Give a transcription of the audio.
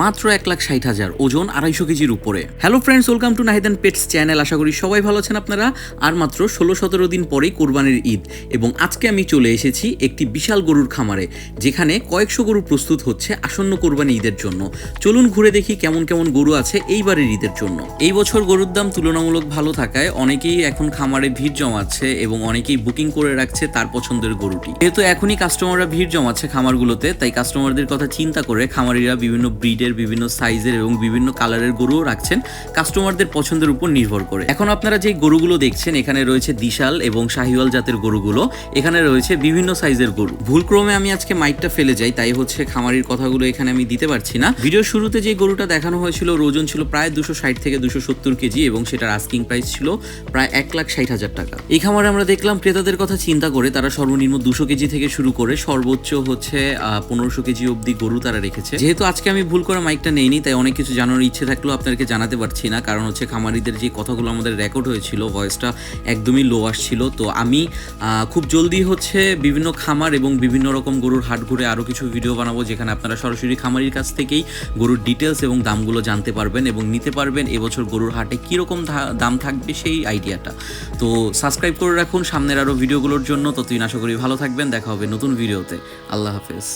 মাত্র এক লাখ ষাট হাজার ওজন আড়াইশো কেজির উপরে। Hello friends welcome to Nahidan pets channel আশা করি সবাই ভালো আছেন আপনারা। আর মাত্র ষোলো সতেরো দিন পরেই কোরবানির ঈদ এবং আজকে আমি চলে এসেছি একটি বিশাল গরুর খামারে, যেখানে কয়েকশো গরু প্রস্তুত হচ্ছে আসন্ন কোরবানি ঈদের জন্য। চলুন ঘুরে দেখি কেমন কেমন গরু আছে এইবারের ঈদের জন্য। এই বছর গরুর দাম তুলনামূলক ভালো থাকায় অনেকেই এখন খামারে ভিড় জমাচ্ছে এবং অনেকেই বুকিং করে রাখছে তার পছন্দের গরুটি। যেহেতু এখনই কাস্টমাররা ভিড় জমাচ্ছে খামারগুলোতে, তাই কাস্টমারদের কথা চিন্তা করে খামারিরা বিভিন্ন ব্রিডের বিভিন্ন সাইজের এবং বিভিন্ন কালারের গরুও রাখছেন। কাস্টমারদের পছন্দের উপর নির্ভর করে। এখন আপনারা যে গরুগুলো দেখছেন, এখানে রয়েছে দিশাল এবং শাহিওয়াল জাতের গরুগুলো। এখানে রয়েছে বিভিন্ন সাইজের গরু। ভুলক্রমে আমি আজকে মাইকটা ফেলে যাই, তাই হচ্ছে খামারির কথাগুলো এখানে আমি দিতে পারছি না। ভিডিও শুরুতে যে গরুটা দেখানো হয়েছিল ওজন ছিল প্রায় দুশো ষাট থেকে দুশো সত্তর কেজি এবং সেটার আস্কিং প্রাইস ছিল প্রায় এক লাখ ষাট হাজার টাকা। এই খামারে আমরা দেখলাম, ক্রেতাদের কথা চিন্তা করে তারা সর্বনিম্ন দুশো কেজি থেকে শুরু করে সর্বোচ্চ হচ্ছে পনেরোশো কেজি অবধি গরু তারা রেখেছে। যেহেতু আজকে আমি ভুল করে মাইকটা নেইনি, তাই অনেক কিছু জানার ইচ্ছে থাকলেও আপনাদেরকে জানাতে পারছি না। কারণ হচ্ছে খামারিদের যে কথাগুলো আমাদের রেকর্ড হয়েছিল ভয়েসটা একদমই লো আসছিল। তো আমি খুব জলদি হচ্ছে বিভিন্ন খামার এবং বিভিন্ন রকম গরুর হাট ঘুরে আরও কিছু ভিডিও বানাবো, যেখানে আপনারা সরাসরি খামারির কাছ থেকেই গরুর ডিটেলস এবং দামগুলো জানতে পারবেন এবং নিতে পারবেন এবছর গরুর হাটে কীরকম দাম থাকবে সেই আইডিয়াটা তো সাবস্ক্রাইব করে রাখুন, সামনের আরও ভিডিওগুলোর জন্য। তো ততদিন আশা করি ভালো থাকবেন, দেখা হবে নতুন ভিডিওতে আল্লাহ হাফেজ।